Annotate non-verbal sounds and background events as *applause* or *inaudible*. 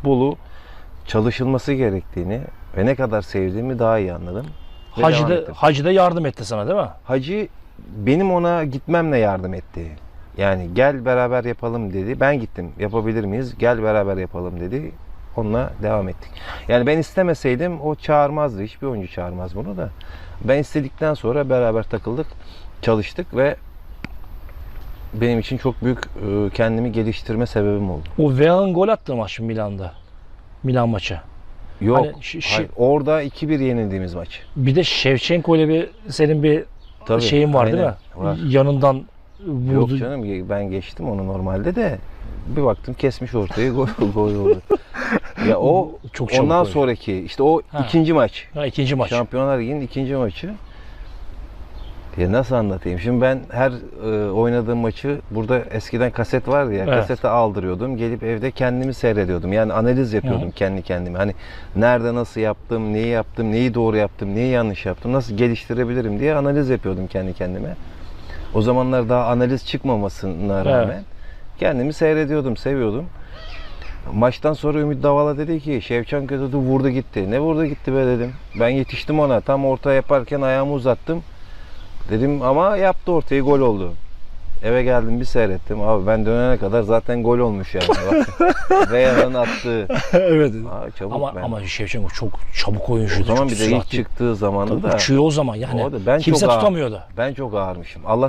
futbolu çalışılması gerektiğini ve ne kadar sevdiğimi daha iyi anladım. Ve devam Hacı da, ettim. Hacı da yardım etti sana değil mi? Hacı benim ona gitmemle yardım etti. Yani gel beraber yapalım dedi. Ben gittim. Yapabilir miyiz? Gel beraber yapalım dedi. Onunla devam ettik. Yani ben istemeseydim o çağırmazdı. Hiçbir oyuncu çağırmaz bunu da. Ben istedikten sonra beraber takıldık, çalıştık ve benim için çok büyük e, kendimi geliştirme sebebim oldu. O Vehan gol attı maç Milan'da. Milan maçı. Yok. Hani hayır, orada 2-1 yenildiğimiz maç. Bir de Şevçenko ile bir senin bir Tabii, şeyin var değil mi? aynen, Var. Yanından vurdu. Yok canım ben geçtim onu normalde de bir baktım kesmiş ortayı *laughs* gol gol oldu. Ya o Çok ondan sonraki işte o Ha. ikinci maç. Ha, ikinci maç. Şampiyonlar Ligi'nin ikinci maçı. Ya nasıl anlatayım? Şimdi ben her e, oynadığım maçı burada eskiden kaset vardı ya. Evet. Kasete aldırıyordum. Gelip evde kendimi seyrediyordum. Yani analiz yapıyordum Hı. kendi kendime. Hani nerede nasıl yaptım, neyi yaptım, neyi doğru yaptım, neyi yanlış yaptım, nasıl geliştirebilirim diye analiz yapıyordum kendi kendime. O zamanlar daha analiz çıkmamasına rağmen Evet. kendimi seyrediyordum, seviyordum. Maçtan sonra Ümit Davala dedi ki Şevçenko dedi vurdu gitti. Ne vurdu gitti be dedim. Ben yetiştim ona. Tam orta yaparken ayağımı uzattım. Dedim ama yaptı ortayı gol oldu. Eve geldim bir seyrettim. Abi ben dönene kadar zaten gol olmuş yani. *laughs* Reyhan'ın attığı. *laughs* evet. Aa, çabuk Ama ben. ama Şevçenko çok çabuk oyuncuydu. o zaman bir de ilk çıktığı zamanı Tabii da uçuyor o zaman yani. O da ben Kimse çok ağır- tutamıyordu. ben çok ağırmışım. Allah